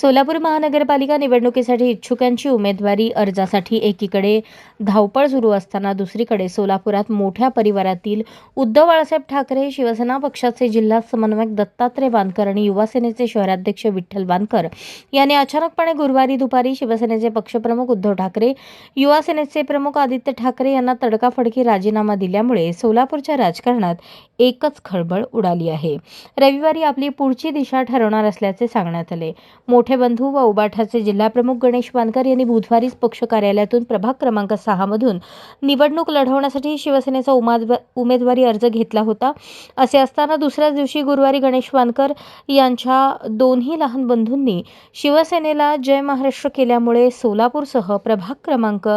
सोलापूर महानगरपालिका निवडणुकीसाठी इच्छुकांची उमेदवारी अर्जासाठी एकीकडे धावपळ सुरू असताना दुसरीकडे सोलापुरात मोठ्या परिवारातील उद्धव बाळासाहेब ठाकरे शिवसेना पक्षाचे जिल्हा समन्वयक दत्तात्रय वानकर आणि युवासेनेचे शहराध्यक्ष विठ्ठल वानकर यांनी अचानकपणे गुरुवारी दुपारी शिवसेनेचे पक्षप्रमुख उद्धव ठाकरे युवासेनेचे प्रमुख आदित्य ठाकरे यांना तडकाफडकी राजीनामा दिल्यामुळे सोलापूरच्या राजकारणात एकच खळबळ उडाली आहे. रविवारी आपली पुढची दिशा ठरवणार असल्याचे सांगण्यात आले. मोठे बंधू व उबाठाचे जिल्हाप्रमुख गणेश वानकर यांनी बुधवारीच पक्ष कार्यालयातून प्रभाग क्रमांक सहामधून निवडणूक लढवण्यासाठी शिवसेनेचा उमादवा उमेदवारी अर्ज घेतला होता. असे असताना दुसऱ्याच दिवशी गुरुवारी गणेश वानकर यांच्या दोन्ही लहान बंधूंनी शिवसेनेला जय महाराष्ट्र केल्यामुळे सोलापूरसह प्रभाग क्रमांक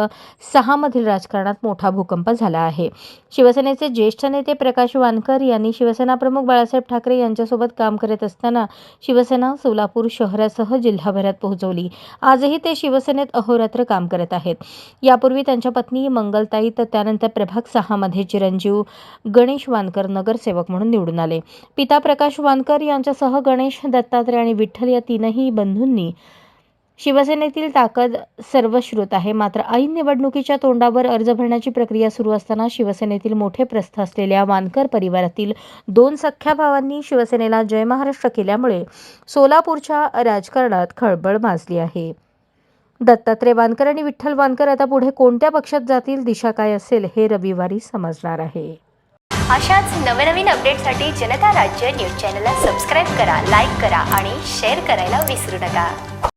सहामधील राजकारणात मोठा भूकंप झाला आहे. शिवसेनेचे ज्येष्ठ नेते प्रकाश वानकर यांनी शिवसेना प्रमुख बाळासाहेब ठाकरे यांच्यासोबत काम करत असताना शिवसेना सोलापूर शहरासह जिल्हाभरात पोहोचवली. आजही ते शिवसेनेत अहोरात्र काम करत आहेत. यापूर्वी त्यांच्या पत्नी मंगलताई तर त्यानंतर प्रभाग सहामध्ये चिरंजीव गणेश वानकर नगरसेवक म्हणून निवडून आले. पिता प्रकाश वानकर यांच्यासह गणेश दत्तात्रय आणि विठ्ठल या तीनही बंधूंनी शिवसेनेतील ताकद सर्वश्रुत आहे. मात्र ऐन निवडणुकीच्या तोंडावर अर्ज भरण्याची प्रक्रिया सुरू असताना शिवसेनेतील मोठे प्रस्थ असलेल्या वानकर परिवारातील दोन सख्या भावांनी शिवसेनेला जय महाराष्ट्र केल्यामुळे सोलापूरच्या राजकारणात खळबळ माजली आहे. दत्तात्रय वानकर आणि विठ्ठल वानकर आता पुढे कोणत्या पक्षात जातील दिशा काय असेल हे रविवारी समजणार आहे. अशाच नवनवीन अपडेटसाठी जनता राज्य न्यूज चॅनलला सबस्क्राईब करा लाईक करा आणि शेअर करायला विसरू नका.